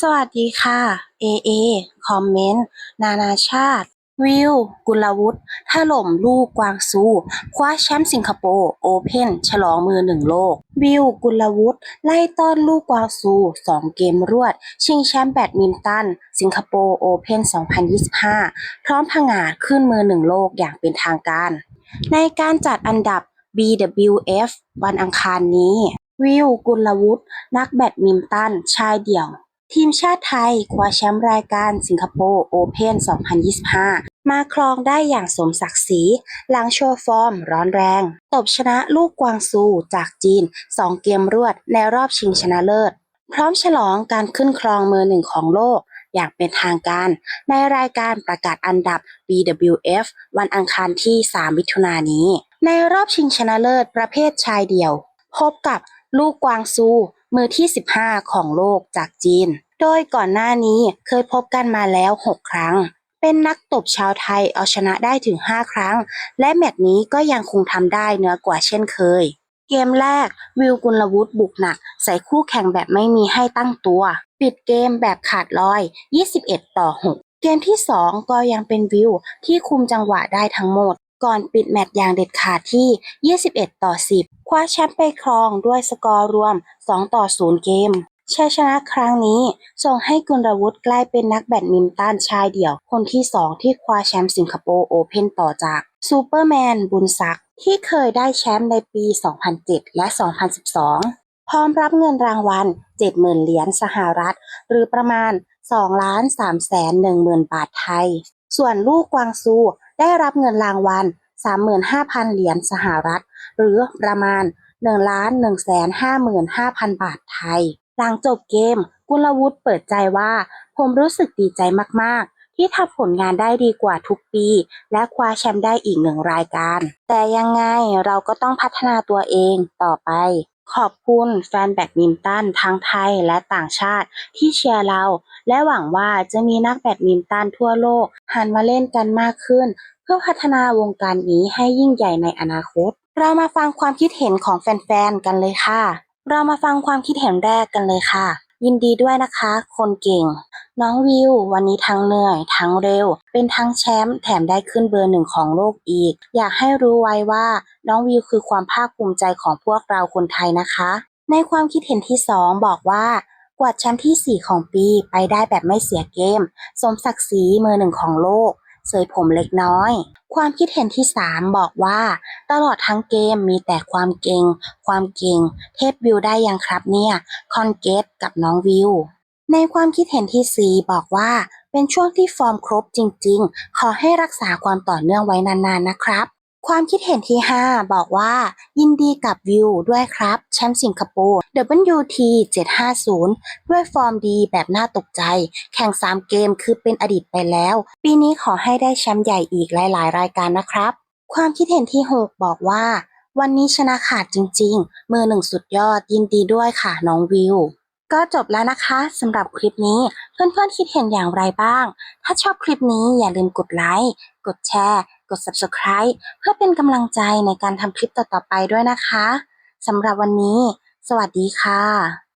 สวัสดีค่ะเอเอคอมเมนต์ นานาชาติ วิว กุลวุฒิถล่มลูกกวางซู คว้าแชมป์สิงคโปร์โอเพ่นฉลองมือหนึ่งโลก วิว กุลวุฒิไล่ต้อนลูกกวางซูสองเกมรวด ชิงแชมป์แบดมินตัน สิงคโปร์โอเพ่น 2025 พร้อมผงาดขึ้นมือหนึ่งโลกอย่างเป็นทางการ ในการจัดอันดับ BWF วันอังคารนี้วิว กุลวุฒิ นักแบดมินตัน ชายเดี่ยว ทีมชาติไทยคว้าแชมป์รายการสิงคโปร์โอเพน2025 มาครองได้อย่างสมศักดิ์ศรี หลังโชว์ฟอร์มร้อนแรง ตบชนะลูกกวางซูจากจีน 2 เกมรวดในรอบชิงชนะเลิศ พร้อมฉลองการขึ้นครองมือหนึ่งของโลก อย่างเป็นทางการ ในรายการประกาศอันดับ BWF วันอังคารที่ 3 มิถุนายนนี้ ในรอบชิงชนะเลิศประเภทชายเดี่ยว พบกับ ลูกกวางซู มือที่ 15 ของโลกจากจีน โดยก่อนหน้านี้เคยพบกันมาแล้ว 6 ครั้ง เป็นนักตบชาวไทยเอาชนะได้ถึง 5 ครั้ง และแมตช์นี้ก็ยังคงทำได้เหนือกว่าเช่นเคย เกมแรกวิวกุลวุฒิบุกหนัก ใส่คู่แข่งแบบไม่มีให้ตั้งตัว ปิดเกมแบบขาดลอย 21 ต่อ 6 เกมที่ 2 ก็ยังเป็นวิวที่คุมจังหวะได้ทั้งหมด ก่อนปิดแมตช์อย่างเด็ดขาดที่ 21 ต่อ 10 คว้าแชมป์ไปครองด้วยสกอร์รวม 2 ต่อ 0 เกมชัยชนะครั้งนี้ส่งให้กุลวุฒิกลายเป็นนักแบดมินตันชายเดี่ยว คนที่ 2 ที่คว้าแชมป์สิงคโปร์โอเพ่นต่อจากซูเปอร์แมนบุญศักดิ์ที่เคยได้แชมป์ในปี 2007 และ 2012 พร้อมรับเงินรางวัล 70,000 เหรียญสหรัฐ หรือประมาณ2ล้าน3แสน1หมื่นบาทไทย ส่วนลูกกวางซู ได้รับเงินรางวัล 35,000 เหรียญสหรัฐ หรือประมาณ1ล้าน1แสน55,000 บาทไทย หลังจบเกม กุลวุฒิเปิดใจว่า ผมรู้สึกดีใจมากๆ ที่ทำผลงานได้ดีกว่าทุกปี และคว้าแชมป์ได้อีกหนึ่งรายการ แต่ยังไงเราก็ต้องพัฒนาตัวเองต่อไปขอบคุณแฟนแบดมินตันทั้งไทยและต่างชาติที่เชียร์เรา และหวังว่าจะมีนักแบดมินตันทั่วโลก หันมาเล่นกันมากขึ้น พื่อพัฒนาวงการนี้ให้ยิ่งใหญ่ในอนาคต เรามาฟังความคิดเห็นของแฟนๆกันเลยค่ะ เรามาฟังความคิดเห็นแรกกันเลยค่ะ ยินดีด้วยนะคะ คนเก่ง น้องวิว วันนี้ทั้งเหนื่อย ทั้งเร็ว เป็นทั้งแชมป์แถมได้ขึ้นเบอร์หนึ่งของโลกอีก อยากให้รู้ไว้ว่า น้องวิวคือความภาคภูมิใจของพวกเราคนไทยนะคะ ในความคิดเห็นที่สองบอกว่ากวาดแชมป์ที่ 4 ของปีไปได้แบบไม่เสียเกม สมศักดิ์ศรีมือหนึ่งของโลก เสยผมเล็กน้อย ความคิดเห็นที่ 3 บอกว่า ตลอดทั้งเกมมีแต่ความเก่ง ความเก่ง เทพวิวได้ยังครับเนี่ยคอนเกตกับน้องวิว ในความคิดเห็นที่ 4 บอกว่า เป็นช่วงที่ฟอร์มครบจริง ๆ ขอให้รักษาความต่อเนื่องไว้นานๆนะครับ ความคิดเห็นที่ 5 บอกว่า ยินดีกับวิวด้วยครับ แชมป์สิงคโปร์ WT 750 ด้วยฟอร์มดีแบบน่าตกใจ แข่ง 3 เกมคือเป็นอดีตไปแล้ว ปีนี้ขอให้ได้แชมป์ใหญ่อีกหลาย ๆ รายการนะครับ ความคิดเห็นที่ 6 บอกว่า วันนี้ชนะขาดจริง ๆ มือหนึ่งสุดยอดยินดีด้วยค่ะน้องวิวก็จบแล้วนะคะสำหรับคลิปนี้เพื่อนๆคิดเห็นอย่างไรบ้าง ถ้าชอบคลิปนี้อย่าลืมกดไลค์กดแชร์ กด Subscribe เพื่อเป็นกำลังใจในการทำคลิปต่อๆไปด้วยนะคะสำหรับวันนี้ สวัสดีค่ะ